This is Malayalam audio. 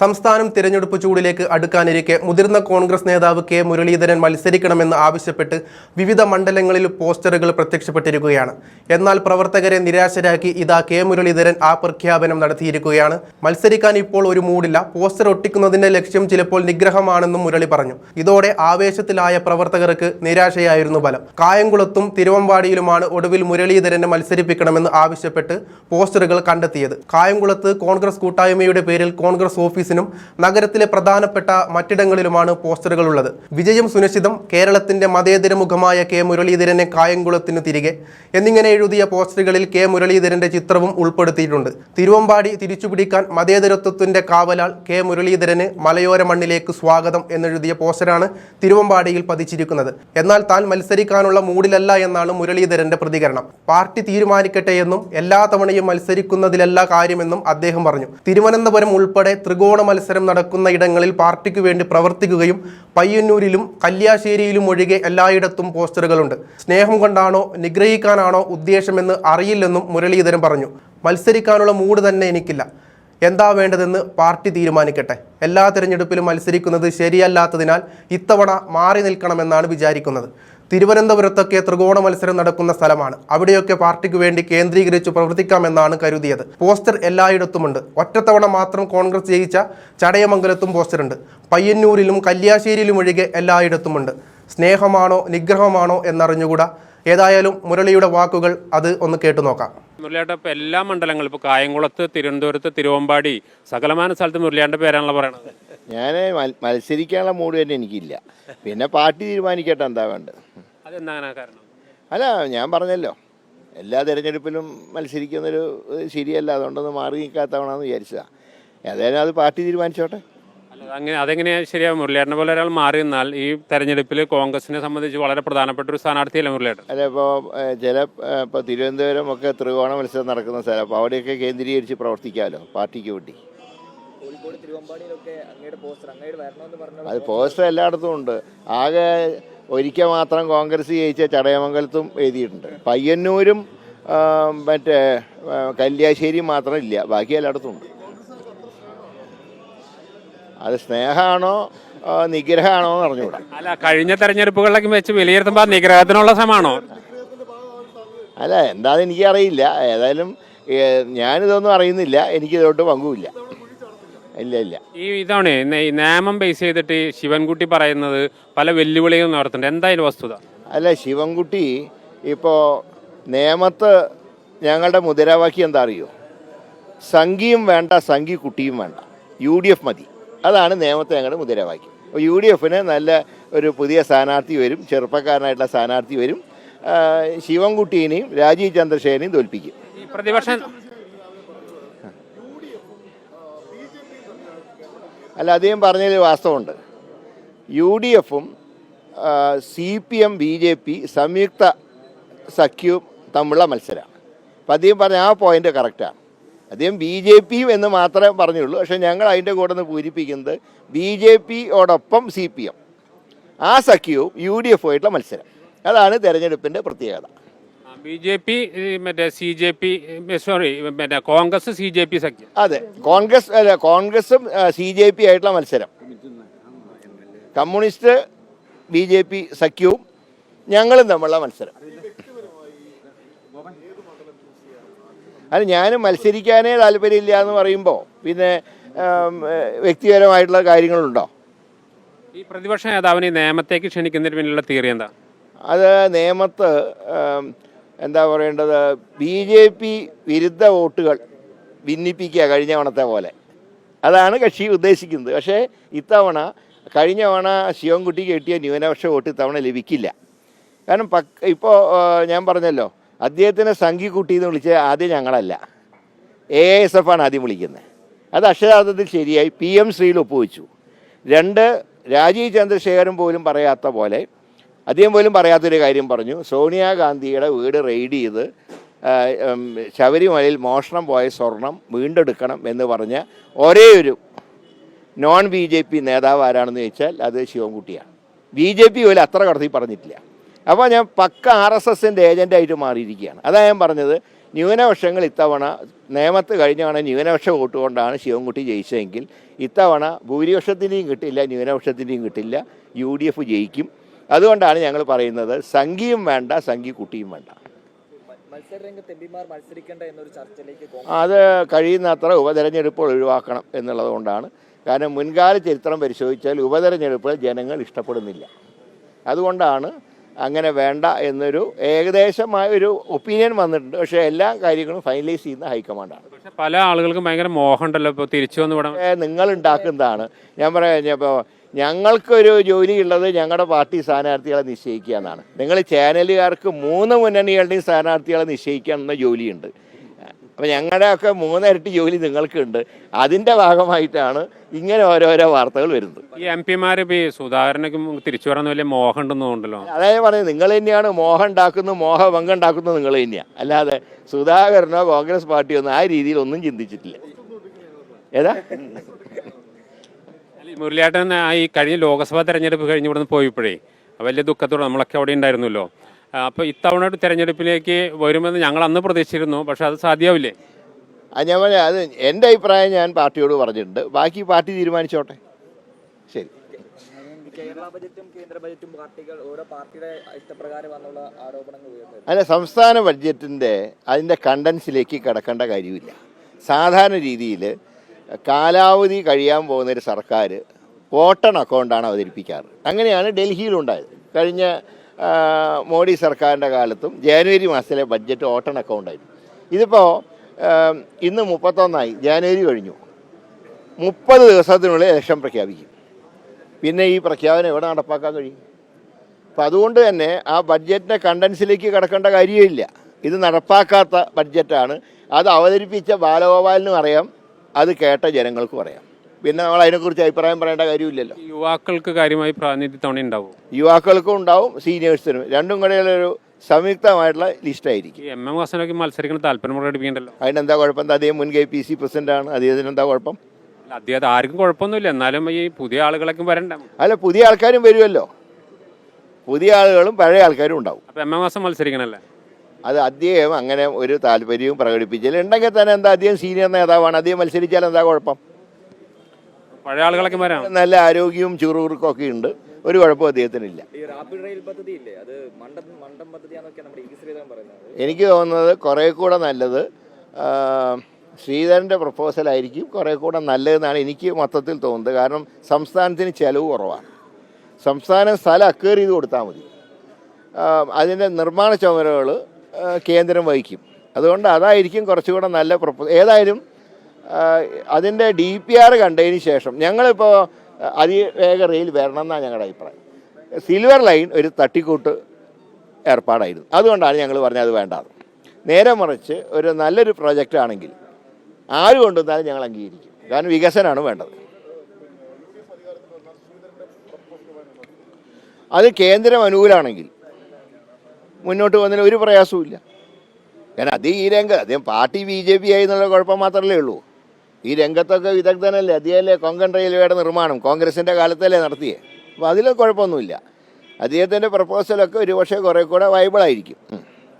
സംസ്ഥാനം തിരഞ്ഞെടുപ്പ് ചൂടിലേക്ക് അടുക്കാനിരിക്കെ മുതിർന്ന കോൺഗ്രസ് നേതാവ് കെ മുരളീധരൻ മത്സരിക്കണമെന്ന് ആവശ്യപ്പെട്ട് വിവിധ മണ്ഡലങ്ങളിൽ പോസ്റ്ററുകൾ പ്രത്യക്ഷപ്പെട്ടിരിക്കുകയാണ്. എന്നാൽ പ്രവർത്തകരെ നിരാശരാക്കി ഇതാ കെ മുരളീധരൻ ആ പ്രഖ്യാപനം നടത്തിയിരിക്കുകയാണ്. മത്സരിക്കാൻ ഇപ്പോൾ ഒരു മൂടില്ല. പോസ്റ്റർ ഒട്ടിക്കുന്നതിന്റെ ലക്ഷ്യം ചിലപ്പോൾ നിഗ്രഹമാണെന്നും മുരളി പറഞ്ഞു. ഇതോടെ ആവേശത്തിലായ പ്രവർത്തകർക്ക് നിരാശയായിരുന്നു ഫലം. കായംകുളത്തും തിരുവമ്പാടിയിലുമാണ് ഒടുവിൽ മുരളീധരനെ മത്സരിപ്പിക്കണമെന്ന് ആവശ്യപ്പെട്ട് പോസ്റ്ററുകൾ കണ്ടെത്തിയത്. കായംകുളത്ത് കോൺഗ്രസ് കൂട്ടായ്മയുടെ പേരിൽ കോൺഗ്രസ് ഓഫീസിനും നഗരത്തിലെ പ്രധാനപ്പെട്ട മറ്റിടങ്ങളിലുമാണ് പോസ്റ്ററുകൾ ഉള്ളത് വിജയം സുനിശ്ചിതം കേരളത്തിന്റെ മതേതര മുഖമായ കെ മുരളീധരനെ കായംകുളത്തിന് തിരികെ എന്നിങ്ങനെ എഴുതിയ പോസ്റ്ററുകളിൽ കെ മുരളീധരന്റെ ചിത്രവും ഉൾപ്പെടുത്തിയിട്ടുണ്ട്. തിരുവമ്പാടി തിരിച്ചുപിടിക്കാൻ മതേതരത്വത്തിന്റെ കാവലാൾ കെ മുരളീധരന് മലയോര മണ്ണിലേക്ക് സ്വാഗതം എന്നെഴുതിയ പോസ്റ്ററാണ് തിരുവമ്പാടിയിൽ പതിച്ചിരിക്കുന്നത്. എന്നാൽ താൻ മത്സരിക്കാനുള്ള മൂഡിലല്ല എന്നാണ് മുരളീധരന്റെ പ്രതികരണം. പാർട്ടി തീരുമാനിക്കട്ടെ എന്നും എല്ലാ തവണയും മത്സരിക്കുന്നതിലല്ല കാര്യമെന്നും അദ്ദേഹം പറഞ്ഞു. തിരുവനന്തപുരം ഉൾപ്പെടെ ത്രികോണ മത്സരം നടക്കുന്ന ഇടങ്ങളിൽ പാർട്ടിക്ക് വേണ്ടി പ്രവർത്തിക്കുകയും പയ്യന്നൂരിലും കല്യാശ്ശേരിയിലും ഒഴികെ എല്ലായിടത്തും പോസ്റ്ററുകളുണ്ട്. സ്നേഹം കൊണ്ടാണോ നിഗ്രഹിക്കാനാണോ ഉദ്ദേശമെന്ന് അറിയില്ലെന്നും മുരളീധരൻ പറഞ്ഞു. മത്സരിക്കാനുള്ള മൂഡ് തന്നെ എനിക്കില്ല. എന്താ വേണ്ടതെന്ന് പാർട്ടി തീരുമാനിക്കട്ടെ. എല്ലാ തിരഞ്ഞെടുപ്പിലും മത്സരിക്കുന്നത് ശരിയല്ലാത്തതിനാൽ ഇത്തവണ മാറി നിൽക്കണമെന്നാണ് വിചാരിക്കുന്നത്. തിരുവനന്തപുരത്തൊക്കെ ത്രികോണ മത്സരം നടക്കുന്ന സ്ഥലമാണ്. അവിടെയൊക്കെ പാർട്ടിക്ക് വേണ്ടി കേന്ദ്രീകരിച്ചു പ്രവർത്തിക്കാമെന്നാണ് കരുതിയത്. പോസ്റ്റർ എല്ലായിടത്തുമുണ്ട്. ഒറ്റത്തവണ മാത്രം കോൺഗ്രസ് ജയിച്ച ചടയമംഗലത്തും പോസ്റ്ററുണ്ട്. പയ്യന്നൂരിലും കല്യാശ്ശേരിയിലും ഒഴികെ എല്ലായിടത്തുമുണ്ട്. സ്നേഹമാണോ നിഗ്രഹമാണോ എന്നറിഞ്ഞുകൂടാ. ഏതായാലും മുരളിയുടെ വാക്കുകൾ അത് ഒന്ന് കേട്ടു നോക്കാം. മുരളിയാട്ട ഇപ്പൊ എല്ലാ മണ്ഡലങ്ങളും ഇപ്പൊ കായംകുളത്ത് തിരുവനന്തപുരത്ത് തിരുവമ്പാടി സകലമാന സ്ഥലത്ത് മുരളിയാണ്ട പേരാണല്ലോ പറയണത്. ഞാൻ മത്സരിക്കാനുള്ള മൂഡ് തന്നെ എനിക്കില്ല. പിന്നെ പാർട്ടി തീരുമാനിക്കട്ടെ എന്താ വേണ്ടത്? കാരണം? അല്ല ഞാൻ പറഞ്ഞല്ലോ. എല്ലാ തിരഞ്ഞെടുപ്പിലും മത്സരിക്കുന്നൊരു ശരിയല്ല. അതുകൊണ്ടൊന്ന് മാറി നിൽക്കാത്തവണെന്ന് വിചാരിച്ചതാണ് ഏതായാലും അത് പാർട്ടി തീരുമാനിച്ചോട്ടെ. അല്ല അങ്ങനെ അതെങ്ങനെ ശരിയാ മുരളിയേട്ടനെ പോലെ ഒരാൾ മാറി നിന്നാൽ ഈ തെരഞ്ഞെടുപ്പിൽ കോൺഗ്രസിനെ സംബന്ധിച്ച് വളരെ പ്രധാനപ്പെട്ട ഒരു സ്ഥാനാർത്ഥിയല്ലേ മുരളിയേട്ടൻ? അല്ല ഇപ്പോൾ ചില ഇപ്പോൾ തിരുവനന്തപുരം ഒക്കെ ത്രികോണ മത്സരം നടക്കുന്ന സ്ഥലം. അപ്പോൾ അവിടെയൊക്കെ കേന്ദ്രീകരിച്ച് പ്രവർത്തിക്കാമല്ലോ പാർട്ടിക്ക് വേണ്ടി? തിരുവമ്പാടിയിലൊക്കെ അങ്ങയുടെ പോസ്റ്റർ അങ്ങയുടെ വരണമെന്ന് പറഞ്ഞ അത് പോസ്റ്റർ. എല്ലായിടത്തും ഉണ്ട്. ആകെ ഒരിക്കൽ മാത്രം കോൺഗ്രസ് ജയിച്ച ചടയമംഗലത്തും എഴുതിയിട്ടുണ്ട്. പയ്യന്നൂരും മറ്റേ കല്യാശ്ശേരിയും മാത്രം ഇല്ല. ബാക്കി എല്ലായിടത്തും ഉണ്ട്. അത് സ്നേഹമാണോ നിഗ്രഹമാണോ എന്ന് അറിഞ്ഞുകൂടാ. അല്ല കഴിഞ്ഞ തെരഞ്ഞെടുപ്പുകളിലൊക്കെ വെച്ച് വിലയിരുത്തുമ്പോൾ നിഗ്രഹത്തിനുള്ള സമാണോ അല്ല എന്താണെന്ന് എനിക്കറിയില്ല. ഏതായാലും ഞാനിതൊന്നും അറിയുന്നില്ല. എനിക്കിതോട്ട് പങ്കുമില്ല. ഇല്ല ഇല്ല. ഈ ഇതാണ് ഈ നിയമം ബേസ് ചെയ്തിട്ട് ശിവൻകുട്ടി പറയുന്നത് പല വെല്ലുവിളികളും നടത്തുന്നുണ്ട്. എന്തായാലും വസ്തുത? അല്ല ശിവൻകുട്ടി ഇപ്പോൾ നേമത്ത് ഞങ്ങളുടെ മുദ്രാവാക്യം എന്താ അറിയോ? സംഘിയും വേണ്ട സംഘി കുട്ടിയും വേണ്ട. യു ഡി എഫ് മതി. അതാണ് നേമത്തെ ഞങ്ങളുടെ മുദ്രാവാക്യം. യു ഡി എഫിന് നല്ല ഒരു പുതിയ സ്ഥാനാർത്ഥി വരും ചെറുപ്പക്കാരനായിട്ടുള്ള സ്ഥാനാർത്ഥി വരും. ശിവൻകുട്ടീനെയും രാജീവ് ചന്ദ്രശേഖരനെയും തോൽപ്പിക്കും. പ്രതിപക്ഷം അല്ല അദ്ദേഹം പറഞ്ഞതിൽ വാസ്തവമുണ്ട്. യു ഡി എഫും C P M B J P സംയുക്ത സഖ്യവും തമ്മിലുള്ള മത്സരമാണ് അപ്പം അദ്ദേഹം പറഞ്ഞ ആ പോയിന്റ് കറക്റ്റാണ് അദ്ദേഹം ബി ജെ പിയും എന്ന് മാത്രമേ പറഞ്ഞുള്ളൂ. പക്ഷേ ഞങ്ങൾ അതിന്റെ കൂടെ നിന്ന് പൂരിപ്പിക്കുന്നത് ബി ജെ പിയോടൊപ്പം സി പി എം. ആ സഖ്യവും യു ഡി എഫുമായിട്ടുള്ള മത്സരം. അതാണ് തെരഞ്ഞെടുപ്പിന്റെ പ്രത്യേകത. ബി ജെ പി മറ്റേ സി ജെ പി സോറി മറ്റേ കോൺഗ്രസ് സി ജെ പി സഖ്യം. അതെ കോൺഗ്രസ് അല്ല കോൺഗ്രസും സി ജെ പി ആയിട്ടുള്ള മത്സരം. കമ്മ്യൂണിസ്റ്റ് ബി ജെ പി സഖ്യവും ഞങ്ങളും തമ്മിലുള്ള മത്സരം. അത് ഞാൻ മത്സരിക്കാനേ താല്പര്യമില്ല എന്ന് പറയുമ്പോൾ പിന്നെ വ്യക്തിപരമായിട്ടുള്ള കാര്യങ്ങളുണ്ടോ? ഈ പ്രതിപക്ഷ നേതാവിനെ നിയമത്തേക്ക് ക്ഷണിക്കുന്നതിന് പിന്നിലുള്ള തിയറി എന്താ? അത് നേമത്ത് ആം, എന്താ പറയേണ്ടത്? ബി ജെ പി വിരുദ്ധ വോട്ടുകൾ ഭിന്നിപ്പിക്കുക കഴിഞ്ഞ തവണത്തെ പോലെ. അതാണ് കക്ഷി ഉദ്ദേശിക്കുന്നത്. പക്ഷേ ഇത്തവണ കഴിഞ്ഞ തവണ ശിവൻകുട്ടിക്ക് കിട്ടിയ ന്യൂനപക്ഷ വോട്ട് ഇത്തവണ ലഭിക്കില്ല. കാരണം പക്ക ഇപ്പോൾ ഞാൻ പറഞ്ഞല്ലോ അദ്ദേഹത്തിനെ സംഘി കുട്ടി എന്ന് വിളിച്ച ആദ്യം ഞങ്ങളല്ല. എ എസ് എഫ് ആണ് ആദ്യം വിളിക്കുന്നത്. അത് അക്ഷരാർത്ഥത്തിൽ ശരിയായി പി എം ശ്രീയിൽ ഒപ്പുവെച്ചു. രണ്ട് രാജീവ് ചന്ദ്രശേഖരൻ പോലും പറയാത്ത പോലെ അദ്ദേഹം പോലും പറയാത്തൊരു കാര്യം പറഞ്ഞു. സോണിയാഗാന്ധിയുടെ വീട് റെയ്ഡ് ചെയ്ത് ശബരിമലയിൽ മോഷണം പോയ സ്വർണം വീണ്ടെടുക്കണം എന്ന് പറഞ്ഞ ഒരേ ഒരു നോൺ ബി ജെ പി നേതാവ് ആരാണെന്ന് ചോദിച്ചാൽ അത് ശിവൻകുട്ടിയാണ്. ബി ജെ പി പോലും അത്ര കടത്തി പറഞ്ഞിട്ടില്ല. അപ്പോൾ ഞാൻ പക്ക ആർ എസ് എസിന്റെ ഏജന്റായിട്ട് മാറിയിരിക്കുകയാണ്. അതാണ് ഞാൻ പറഞ്ഞത്. ന്യൂനപക്ഷങ്ങൾ ഇത്തവണ നിയമത്ത് കഴിഞ്ഞ തവണ ന്യൂനപക്ഷ വോട്ട് കൊണ്ടാണ് ശിവൻകുട്ടി ജയിച്ചതെങ്കിൽ ഇത്തവണ ഭൂരിപക്ഷത്തിന്റെയും കിട്ടില്ല ന്യൂനപക്ഷത്തിന്റെയും കിട്ടില്ല യു ഡി എഫ് ജയിക്കും. അതുകൊണ്ടാണ് ഞങ്ങൾ പറയുന്നത് സംഘിയും വേണ്ട സംഘി കുട്ടിയും വേണ്ട അത് കഴിയുന്നത്ര ഉപതെരഞ്ഞെടുപ്പുകൾ ഒഴിവാക്കണം എന്നുള്ളത് കൊണ്ടാണ്. കാരണം മുൻകാല ചരിത്രം പരിശോധിച്ചാൽ ഉപതെരഞ്ഞെടുപ്പ് ജനങ്ങൾ ഇഷ്ടപ്പെടുന്നില്ല. അതുകൊണ്ടാണ് അങ്ങനെ വേണ്ട എന്നൊരു ഏകദേശമായ ഒരു ഒപ്പീനിയൻ വന്നിട്ടുണ്ട്. പക്ഷേ എല്ലാ കാര്യങ്ങളും ഫൈനലൈസ് ചെയ്യുന്ന ഹൈക്കമാൻഡാണ്. പക്ഷെ പല ആളുകൾക്കും ഭയങ്കര മോഹമുണ്ടല്ലോ. ഇപ്പോൾ തിരിച്ചു വന്ന് നിങ്ങൾ ഉണ്ടാക്കുന്നതാണ് ഞാൻ പറയാം ഇപ്പോൾ ഞങ്ങൾക്കൊരു ജോലി ഉള്ളത് ഞങ്ങളുടെ പാർട്ടി സ്ഥാനാർത്ഥികളെ നിശ്ചയിക്കുക എന്നാണ്. നിങ്ങൾ ചാനലുകാർക്ക് മൂന്ന് മുന്നണികളുടെയും സ്ഥാനാർത്ഥികളെ നിശ്ചയിക്കുക എന്ന ജോലിയുണ്ട്. അപ്പോൾ ഞങ്ങളുടെയൊക്കെ മൂന്നിരട്ടി ജോലി നിങ്ങൾക്കുണ്ട്. അതിന്റെ ഭാഗമായിട്ടാണ് ഇങ്ങനെ ഓരോരോ വാർത്തകൾ വരുന്നത്. ഈ എം പിമാർ സുധാകരനൊക്കെ തിരിച്ചു വരാൻ വലിയ മോഹം ഉണ്ടെന്ന് തോന്നുന്നുണ്ടല്ലോ. അതായത് പറയുന്നത് നിങ്ങൾ തന്നെയാണ് മോഹം ഉണ്ടാക്കുന്നത് മോഹഭംഗം ഉണ്ടാക്കുന്നത് നിങ്ങൾ തന്നെയാണ് അല്ലാതെ സുധാകരനോ കോൺഗ്രസ് പാർട്ടിയോ ഒന്നും ആ രീതിയിൽ ഒന്നും ചിന്തിച്ചിട്ടില്ല. ഏതാ? മുരളിയേട്ടൻ ഈ കഴിഞ്ഞ ലോക്സഭാ തെരഞ്ഞെടുപ്പ് കഴിഞ്ഞ് ഇവിടുന്ന് പോയപ്പോഴേ വലിയ ദുഃഖത്തോടെ നമ്മളൊക്കെ അവിടെ ഉണ്ടായിരുന്നല്ലോ. അപ്പോൾ ഇത്തവണ തെരഞ്ഞെടുപ്പിലേക്ക് വരുമെന്ന് ഞങ്ങൾ അന്ന് പ്രതീക്ഷിച്ചിരുന്നു പക്ഷെ അത് സാധ്യമാവില്ലേ അത് ഞാൻ പറയാം അത് എന്റെ അഭിപ്രായം ഞാൻ പാർട്ടിയോട് പറഞ്ഞിട്ടുണ്ട്. ബാക്കി പാർട്ടി തീരുമാനിച്ചോട്ടെ. ശരി. കേരള ബജറ്റും കേന്ദ്ര ബജറ്റും പാർട്ടികൾ ഓരോ പാർട്ടിയുടെ ഇഷ്ടപ്രകാരം വന്നുള്ള ആരോപണങ്ങൾ ഉയർന്നു അല്ല സംസ്ഥാന ബഡ്ജറ്റിന്റെ അതിന്റെ കണ്ടൻസിലേക്ക് കിടക്കേണ്ട കാര്യമില്ല. സാധാരണ രീതിയിൽ കാലാവധി കഴിയാൻ പോകുന്ന ഒരു സർക്കാർ ഓട്ടൺ അക്കൗണ്ടാണ് അവതരിപ്പിക്കാറ്. അങ്ങനെയാണ് ഡൽഹിയിലുണ്ടായത് കഴിഞ്ഞ മോഡി സർക്കാരിന്റെ കാലത്തും ജാനുവരി മാസത്തിലെ ബഡ്ജറ്റ് ഓട്ടൺ അക്കൗണ്ടായിരുന്നു. ഇതിപ്പോൾ ഇന്ന് മുപ്പത്തൊന്നായി ജാനുവരി കഴിഞ്ഞു. മുപ്പത് ദിവസത്തിനുള്ളിൽ ഇലക്ഷൻ പ്രഖ്യാപിക്കും. പിന്നെ ഈ പ്രഖ്യാപനം എവിടെ നടപ്പാക്കാൻ കഴിയും? അപ്പം അതുകൊണ്ട് തന്നെ ആ ബഡ്ജറ്റിന്റെ കണ്ടൻസിലേക്ക് കിടക്കേണ്ട കാര്യമില്ല. ഇത് നടപ്പാക്കാത്ത ബഡ്ജറ്റാണ്. അത് അവതരിപ്പിച്ച ബാലഗോപാലിനും അറിയാം. അത് കേട്ട ജനങ്ങൾക്ക് അറിയാം പിന്നെ നമ്മൾ അതിനെക്കുറിച്ച് അഭിപ്രായം പറയേണ്ട കാര്യമില്ലല്ലോ. യുവാക്കൾക്ക് കാര്യമായി പ്രാതിനിധ്യ തവണ ഉണ്ടാവും. യുവാക്കൾക്കും ഉണ്ടാവും സീനിയേഴ്സിനും. രണ്ടും കൂടെയുള്ളൊരു സംയുക്തമായിട്ടുള്ള ലിസ്റ്റായിരിക്കും. എം എം ഹസനൊക്കെ മത്സരിക്കുന്ന താല്പര്യം പ്രകടിപ്പിക്കണ്ടല്ലോ? അതിനെന്താ കുഴപ്പം? എന്താ അദ്ദേഹം മുൻ കെ പി സി പ്രസിഡന്റാണ്? അദ്ദേഹത്തിന് എന്താ കുഴപ്പം അദ്ദേഹം ആർക്കും കുഴപ്പമൊന്നുമില്ല. എന്നാലും ഈ പുതിയ ആളുകളൊക്കെ വരണ്ട. അല്ല പുതിയ ആൾക്കാരും വരുമല്ലോ. പുതിയ ആളുകളും പഴയ ആൾക്കാരും ഉണ്ടാവും. അപ്പം എം എം ഹസൻ മത്സരിക്കണല്ലേ? അത് അദ്ദേഹം അങ്ങനെ ഒരു താല്പര്യവും പ്രകടിപ്പിച്ചില്ല ഉണ്ടെങ്കിൽ തന്നെ എന്താ അദ്ദേഹം സീനിയർ നേതാവാണ്. അദ്ദേഹം മത്സരിച്ചാൽ എന്താ കുഴപ്പം? പഴയ ആളുകളൊക്കെ നല്ല ആരോഗ്യവും ചുറുകുറുക്കും ഒക്കെ ഉണ്ട്. ഒരു കുഴപ്പവും അദ്ദേഹത്തിനില്ല. ഈ റാപ്പിഡ് റെയിൽ പദ്ധതി ഇല്ലേ അത് മണ്ടം മണ്ടം പദ്ധതിയാന്നൊക്കെ നമ്മുടെ ഇ ശ്രീധരൻ പറയുന്നത്. എനിക്ക് തോന്നുന്നത് കുറേ കൂടെ നല്ലത് ശ്രീധരന്റെ പ്രപ്പോസലായിരിക്കും കുറേ കൂടെ നല്ലതെന്നാണ് എനിക്ക് മൊത്തത്തിൽ തോന്നുന്നത്. കാരണം സംസ്ഥാനത്തിന് ചിലവ് കുറവാണ്. സംസ്ഥാനം സ്ഥലം അക്വയർ ചെയ്ത് കൊടുത്താൽ മതി. അതിന്റെ നിർമ്മാണ ചുമതലകൾ കേന്ദ്രം വഹിക്കും. അതുകൊണ്ട് അതായിരിക്കും കുറച്ചുകൂടെ നല്ല പ്രൊപ്പോ ഏതായാലും അതിന്റെ ഡി പി ആർ കണ്ടതിന് ശേഷം ഞങ്ങളിപ്പോൾ അതിവേഗ റെയിൽ വരണം എന്നാണ് ഞങ്ങളുടെ അഭിപ്രായം. സിൽവർ ലൈൻ ഒരു തട്ടിക്കൂട്ട് ഏർപ്പാടായിരുന്നു. അതുകൊണ്ടാണ് ഞങ്ങൾ പറഞ്ഞത് അത് വേണ്ടത് നേരെ മറിച്ച് ഒരു നല്ലൊരു പ്രോജക്റ്റ് ആണെങ്കിൽ ആര് കൊണ്ടുവന്നാലും ഞങ്ങൾ അംഗീകരിക്കും. കാരണം വികസനമാണ് വേണ്ടത്. അത് കേന്ദ്രം അനുകൂലമാണെങ്കിൽ മുന്നോട്ട് വന്നതിന് ഒരു പ്രയാസവും ഇല്ല കാരണം അത് ഈ രംഗം അദ്ദേഹം പാർട്ടി ബി ജെ പി ആയി എന്നുള്ള കുഴപ്പം മാത്രമല്ലേ ഉള്ളൂ. ഈ രംഗത്തൊക്കെ വിദഗ്ധനല്ലേ? അദ്ദേഹമല്ലേ കൊങ്കൺ റെയിൽവേയുടെ നിർമ്മാണം? കോൺഗ്രസിന്റെ കാലത്തല്ലേ നടത്തിയേ? അപ്പോൾ അതിലും കുഴപ്പമൊന്നുമില്ല. അദ്ദേഹത്തിന്റെ പ്രപ്പോസലൊക്കെ ഒരുപക്ഷെ കുറേ കൂടെ വൈബിളായിരിക്കും.